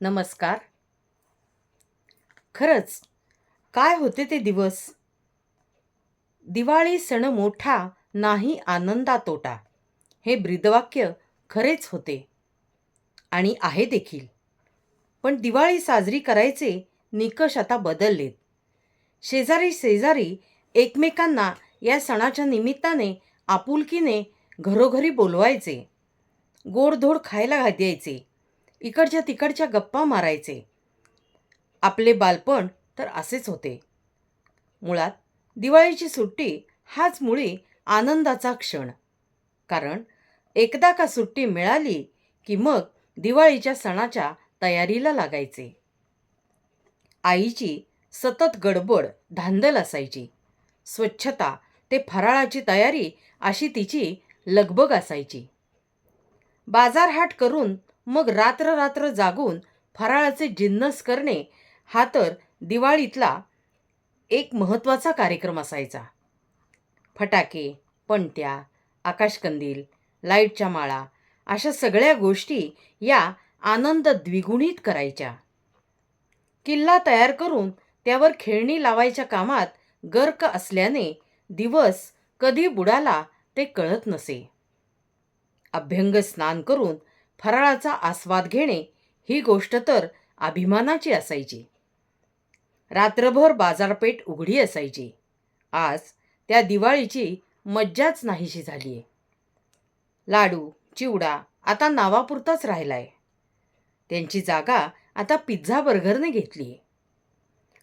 नमस्कार. खरंच काय होते ते दिवस? दिवाळी सण मोठा नाही आनंदा तोटा. हे ब्रीदवाक्य खरेच होते. आणि आहे देखील. पण दिवाळी साजरी करायचे निकष आता बदललेत. शेजारी शेजारी एकमेकांना या सणाच्या निमित्ताने आपुलकीने घरोघरी बोलवायचे. गोडधोड खायला घा- द्यायचे इकडच्या तिकडच्या गप्पा मारायचे. आपले बालपण तर असेच होते. मुळात दिवाळीची सुट्टी हाच मुळी आनंदाचा क्षण. कारण एकदा का सुट्टी मिळाली की मग दिवाळीच्या सणाच्या तयारीला लागायचे. आईची सतत गडबड धांदल असायची. स्वच्छता ते फराळाची तयारी अशी तिची लगबग असायची. बाजारहाट करून मग रात्र रात्र जागून फराळाचे जिन्नस करणे हा तर दिवाळीतला एक महत्त्वाचा कार्यक्रम असायचा. फटाके पणत्या आकाशकंदील लाईटच्या माळा अशा सगळ्या गोष्टी या आनंद द्विगुणित करायच्या. किल्ला तयार करून त्यावर खेळणी लावायच्या कामात गर्क असल्याने दिवस कधी बुडाला ते कळत नसे. अभ्यंग स्नान करून फराळाचा आस्वाद घेणे ही गोष्ट तर अभिमानाची असायची. रात्रभर बाजारपेठ उघडी असायची. आज त्या दिवाळीची मज्जाच नाहीशी झाली आहे लाडू चिवडा आता नावापुरताच राहिलाय. त्यांची जागा आता पिझ्झा बर्गरने घेतली आहे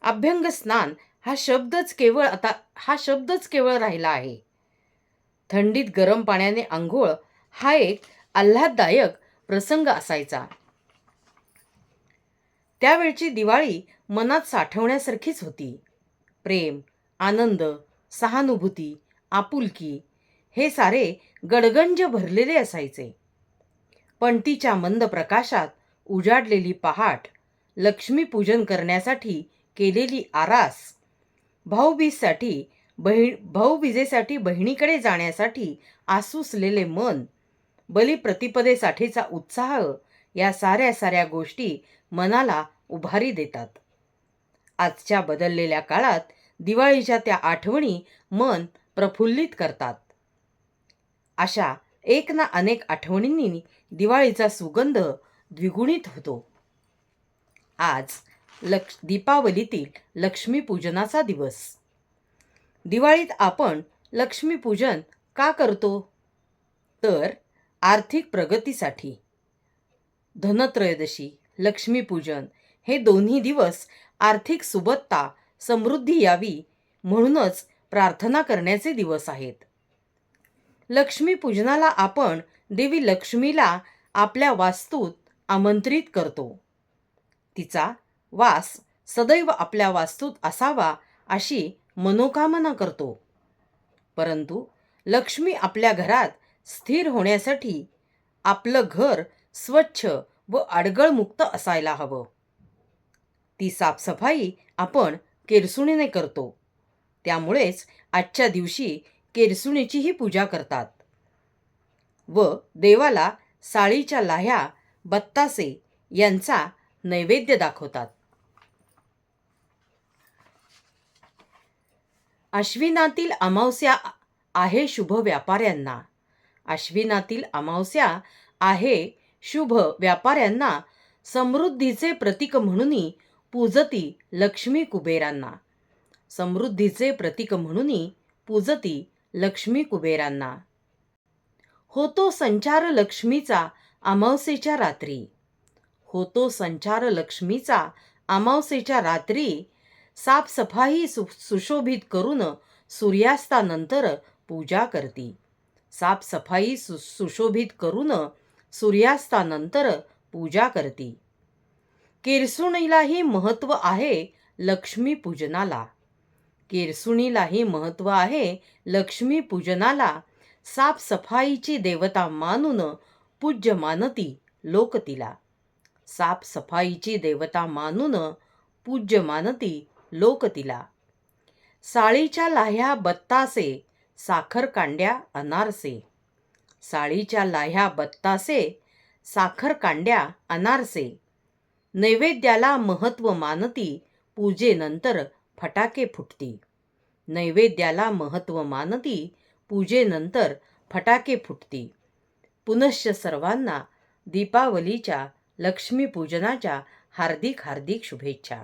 अभ्यंग स्नान हा शब्दच केवळ आता हा शब्दच केवळ राहिला आहे. थंडीत गरम पाण्याने आंघोळ हा एक आल्हाददायक प्रसंग असायचा. त्यावेळची दिवाळी मनात साठवण्यासारखीच होती. प्रेम आनंद सहानुभूती आपुलकी हे सारे गडगंज भरलेले असायचे. पणतीच्या मंद प्रकाशात उजाडलेली पहाट लक्ष्मीपूजन करण्यासाठी केलेली आरास भाऊबीजसाठी बहीण भाऊबीजेसाठी बहिणीकडे जाण्यासाठी आसुसलेले मन बलिप्रतिपदेसाठीचा उत्साह या साऱ्या साऱ्या गोष्टी मनाला उभारी देतात. आजच्या बदललेल्या काळात दिवाळीच्या त्या आठवणी मन प्रफुल्लित करतात. अशा एक ना अनेक आठवणींनी दिवाळीचा सुगंध द्विगुणित होतो. आज लक्ष दीपावलीतील लक्ष्मीपूजनाचा दिवस. दिवाळीत आपण लक्ष्मीपूजन का करतो? तर आर्थिक प्रगतीसाठी. धनत्रयोदशी लक्ष्मीपूजन हे दोन्ही दिवस आर्थिक सुबत्ता समृद्धी यावी म्हणूनच प्रार्थना करण्याचे दिवस आहेत. लक्ष्मीपूजनाला आपण देवी लक्ष्मीला आपल्या वास्तूत आमंत्रित करतो. तिचा वास सदैव आपल्या वास्तूत असावा अशी मनोकामना करतो. परंतु लक्ष्मी आपल्या घरात स्थिर होण्यासाठी आपलं घर स्वच्छ व अडगळमुक्त असायला हवं. ती साफसफाई आपण केरसुणीने करतो. त्यामुळेच आजच्या दिवशी केरसुणीचीही पूजा करतात. व देवाला साळीच्या लाह्या बत्तासे यांचा नैवेद्य दाखवतात. अश्विनातील अमावस्या आहे शुभ व्यापाऱ्यांना. अश्विनातील अमावस्या आहे. शुभ व्यापाऱ्यांना समृद्धीचे प्रतीक म्हणून पूजती लक्ष्मी कुबेरांना. समृद्धीचे प्रतीक म्हणून पूजती लक्ष्मी कुबेरांना. होतो संचार लक्ष्मीचा अमावसेच्या रात्री. होतो संचार लक्ष्मीचा अमावसेच्या रात्री साफसफाई सु सुशोभित करून सूर्यास्तानंतर पूजा करती. साफसफाई सु सुशोभित करून सूर्यास्तानंतर पूजा करती. केरसुणीलाही महत्त्व आहे लक्ष्मीपूजनाला. केरसुणीलाही महत्त्व आहे लक्ष्मीपूजनाला. साफसफाईची देवता मानून पूज्य मानती लोक तिला. साफसफाईची देवता मानून पूज्य मानती लोक तिला. साळीच्या लाह्या बत्तासे साखरकांड्या अनारसे. साळीच्या लाह्या बत्तासे साखरकांड्या अनारसे. नैवेद्याला महत्त्व मानती पूजेनंतर फटाके फुटती. नैवेद्याला महत्त्व मानती पूजेनंतर फटाके फुटती. पुनश्च सर्वांना दीपावलीच्या लक्ष्मीपूजनाच्या हार्दिक हार्दिक शुभेच्छा.